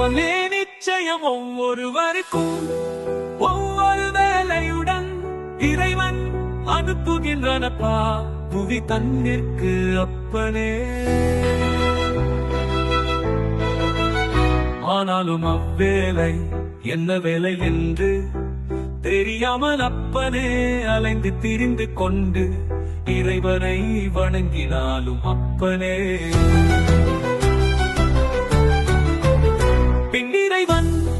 அப்பமே நிச்சயம் ஒவ்வொருவருக்கும் ஒவ்வொரு வேலையுடன் இறைவன் அனுப்புகின்றனப்பா. புவி தன்னிற்கு அப்பனே. ஆனாலும் அவ்வேலை என்ன வேலை என்று தெரியாமல் அப்பனே அலைந்து திரிந்து கொண்டு இறைவனை வணங்கினாலும் அப்பனே.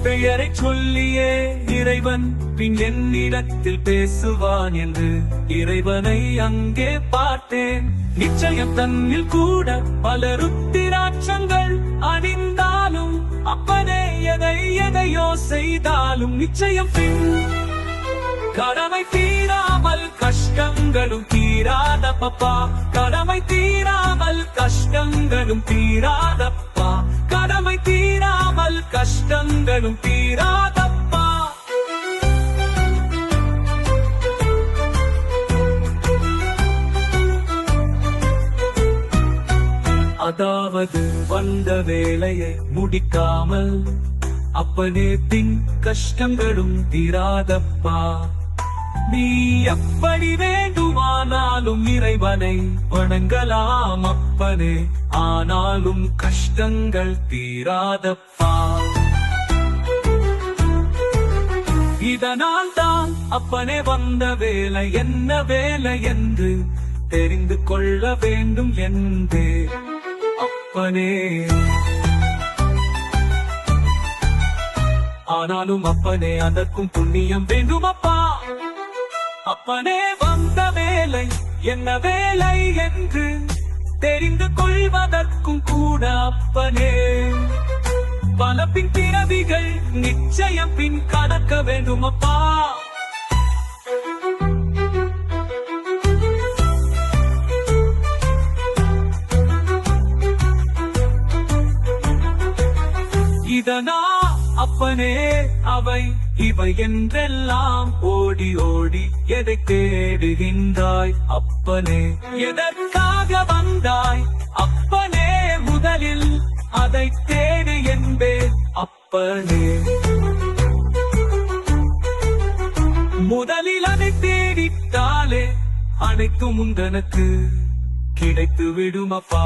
பெயரை சொல்லியே இறைவன். பின் என்னிடத்தில் பேசுவான் என்று இறைவனை அங்கே பார்த்தேன். நிச்சயம் தன்னில் கூட பல ருத்திராட்சங்கள் அணிந்தாலும் அப்பனே எதை எதையோ செய்தாலும் நிச்சயம் பின் கடமை தீராமல் கஷ்டங்களும் தீராதப்பா. கடமை தீராமல் கஷ்டங்களும் தீராதப்பா. கஷ்டங்களும் தீராதப்பா. அதாவது வந்த வேலையை முடிக்காமல் அப்பனே தின் கஷ்டங்களும் தீராதப்பா. நீ எப்படி வேண்டுமானாலும் இறைவனை வணங்கலாம் அப்பனே ஆனாலும் கஷ்டங்கள் தீராதப்பா. இதனால் தான் அப்பனே வந்த வேலை என்ன வேலை என்று தெரிந்து கொள்ள வேண்டும் என்றே. அப்பனே. ஆனாலும் அப்பனே அதற்கும் புண்ணியம் வேண்டும் அப்பா. அப்பனே வந்த வேலை என்ன வேலை என்று தெரிந்து கொள்வதற்கும் கூட அப்பனே. பல பின் பிறவிகள் நிச்சயம் பின் கடக்க வேண்டும் அப்பா இதனா அப்பனே அவை இவை என்றெல்லாம் ஓடி ஓடி எதை தேடுகின்றாய் அப்பனே. எதற்காக வந்தாய் அப்பனே முதலில் அதை தே அப்பனே. முதலில் அதை தேடிட்டாலே அனைத்தும் உந்தனக்கு கிடைத்து விடும் அப்பா